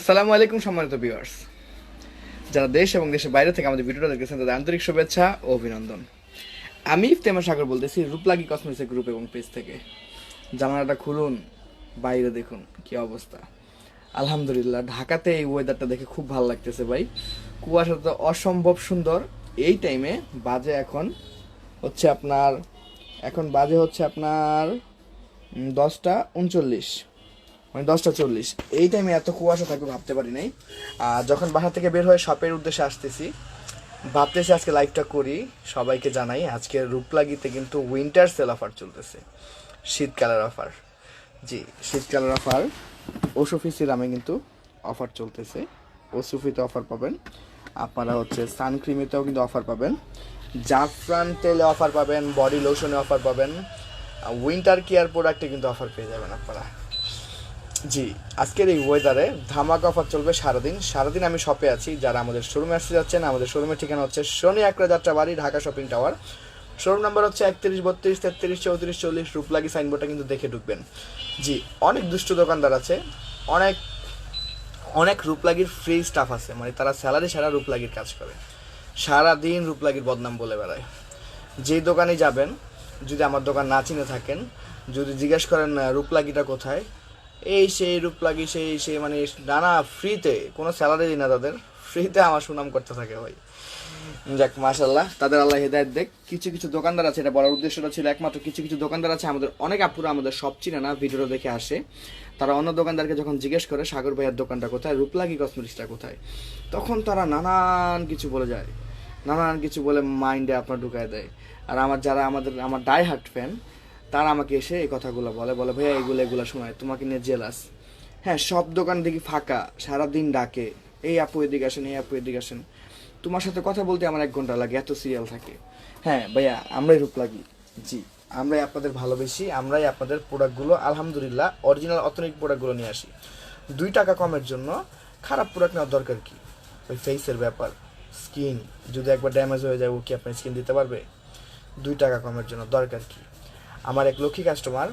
আসসালামু আলাইকুম, সম্মানিত ভিউয়ার্স যারা দেশ এবং দেশের বাইরে থেকে আমাদের ভিডিওটা দেখতেছেন, তাদের আন্তরিক শুভেচ্ছা ও অভিনন্দন। আমি ইফতেমা সাগর বলতেছি, রূপলাগি কসমেটিক্সের গ্রুপ এবং পেজ থেকে। জানালাটা খুলুন, বাইরে দেখুন কি অবস্থা। আলহামদুলিল্লাহ, ঢাকাতে এই ওয়েদারটা দেখে খুব ভালো লাগতেছে ভাই। কুয়াশা তো অসম্ভব সুন্দর। এই টাইমে বাজে এখন হচ্ছে আপনার, এখন বাজে হচ্ছে আপনার দশটা উনচল্লিশ। মানে দশটা চল্লিশ। এই টাইমে এত কুয়াশা থাকবে ভাবতে পারি নাই। আর যখন বাসা থেকে বের হয়ে শপের উদ্দেশ্যে আসতেছি, ভাবতেছি আজকে লাইভটা করি। সবাইকে জানাই, আজকে রূপলাগিতে কিন্তু উইন্টার সেল অফার চলতেছে। শীতকালের অফার জি, শীতকালের অফার ওসফি সিরামে কিন্তু অফার চলতেছে। ওসুফিতে অফার পাবেন। আপনারা হচ্ছে সানক্রিমেতেও কিন্তু অফার পাবেন। জাফরান তেলে অফার পাবেন বডি লোশনে অফার পাবেন। উইন্টার কেয়ার প্রোডাক্টে কিন্তু অফার পেয়ে যাবেন আপনারা। জি, আজকের এই ওয়েদারে ধামাকা অফার চলবে সারাদিন। সারাদিন আমি শপে আছি, যারা আমাদের শোরুমে আসতে যাচ্ছেন, আমাদের শোরুমের ঠিকানা হচ্ছে শনি একরা Jatrabari Dhaka shopping tower showroom number হচ্ছে একত্রিশ, বত্রিশ, তেত্রিশ, চৌত্রিশ, চল্লিশ, রূপলাগি সাইনবোর্ডটা কিন্তু দেখে ঢুকবেন। জি, অনেক দুষ্ট দোকানদার আছে, অনেক অনেক রূপলাগির ফ্রি স্টাফ আছে মানে তারা স্যালারি ছাড়া রূপলাগির কাজ করে। সারা দিন রূপলাগির বদনাম বলে বেড়ায়। যেই দোকানে যাবেন, যদি আমার দোকান না চিনে থাকেন, যদি জিজ্ঞেস করেন রূপলাগিটা কোথায়? এই সেই রূপলাগি সেই সেই মানে নানা ফ্রিতে কোনো স্যালারি না তাদের ফ্রিতে আমার সুনাম করতে থাকে ভাই। যাক মাশাল্লাহ তাদের আল্লাহ হেদায়ত দেখ। কিছু কিছু দোকানদার আছে, এটা বলার উদ্দেশ্যটা ছিল একমাত্র কিছু কিছু দোকানদার আছে, আমাদের অনেক আপুরা আমাদের সব চিনে না, ভিডিওটা দেখে আসে। তারা অন্য দোকানদারকে যখন জিজ্ঞেস করে, সাগর ভাইয়ের দোকানটা কোথায়, রূপলাগি কসমেটিক্সটা কোথায়, তখন তারা নানান কিছু বলে যায়। নানান কিছু বলে মাইন্ডে আপনার ঢুকায় দেয়। আর আমার যারা আমাদের, আমার ডাই হার্ট ফ্যান তারা আমাকে এসে এই কথাগুলো বলে বলে, ভাইয়া, এগুলো এগুলো শোনায় তোমাকে নিয়ে জেলাস হ্যাঁ সব দোকান দেখি ফাঁকা, সারাদিন ডাকে, এই আপু এদিকে আসেন, এই আপু এদিকে আসেন। তোমার সাথে কথা বলতে আমার এক ঘণ্টা লাগে, এত সিরিয়াল থাকে। হ্যাঁ ভাইয়া, আমরাই রূপ লাগি। জি, আমরাই আপনাদের ভালোবেসি, আমরাই আপনাদের প্রোডাক্টগুলো আলহামদুলিল্লাহ অরিজিনাল অথেন্টিক প্রোডাক্টগুলো নিয়ে আসি। দুই টাকা কমের জন্য খারাপ প্রোডাক্ট নেওয়ার দরকার কি? ওই ফেসের ব্যাপার স্কিন যদি একবার ড্যামেজ হয়ে যায়, ও কি আপনার স্কিন দিতে পারবে? দুই টাকা কমের জন্য দরকার কি? আমার এক লক্ষ্মী কাস্টমার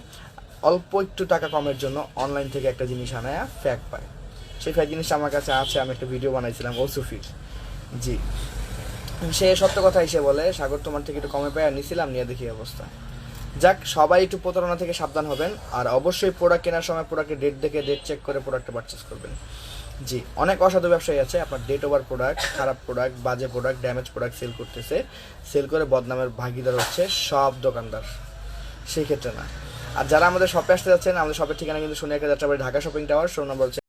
অল্প একটু টাকা কমের জন্য অনলাইন থেকে একটা জিনিস আনায় ফ্যাক পায়। সেই ফ্যাক জিনিসটা আমার কাছে আছে, আমি একটা ভিডিও বানাইছিলাম ওসুফির জি। সে সত্য কথা এসে বলে, সাগর, তোমার থেকে একটু কমে আর নিছিলাম, নিয়ে দেখি অবস্থা। যাক, সবাই একটু প্রতারণা থেকে সাবধান হবেন, আর অবশ্যই প্রোডাক্ট কেনার সময় প্রোডাক্টের ডেট দেখে ডেট চেক করে প্রোডাক্টটা পারচেস করবেন। জি, অনেক অসাধু ব্যবসায়ী আছে, আপনার ডেট ওভার প্রোডাক্ট খারাপ প্রোডাক্ট বাজে প্রোডাক্ট ড্যামেজ প্রোডাক্ট সেল করতেছে সেল করে বদনামের ভাগিদার হচ্ছে সব দোকানদার। সেই ক্ষেত্রে না। আর যারা আমাদের শপে আসতে যাচ্ছেন, আমাদের শপের ঠিকানা কিন্তু শুনে একটা Jatrabari, Dhaka shopping tower show number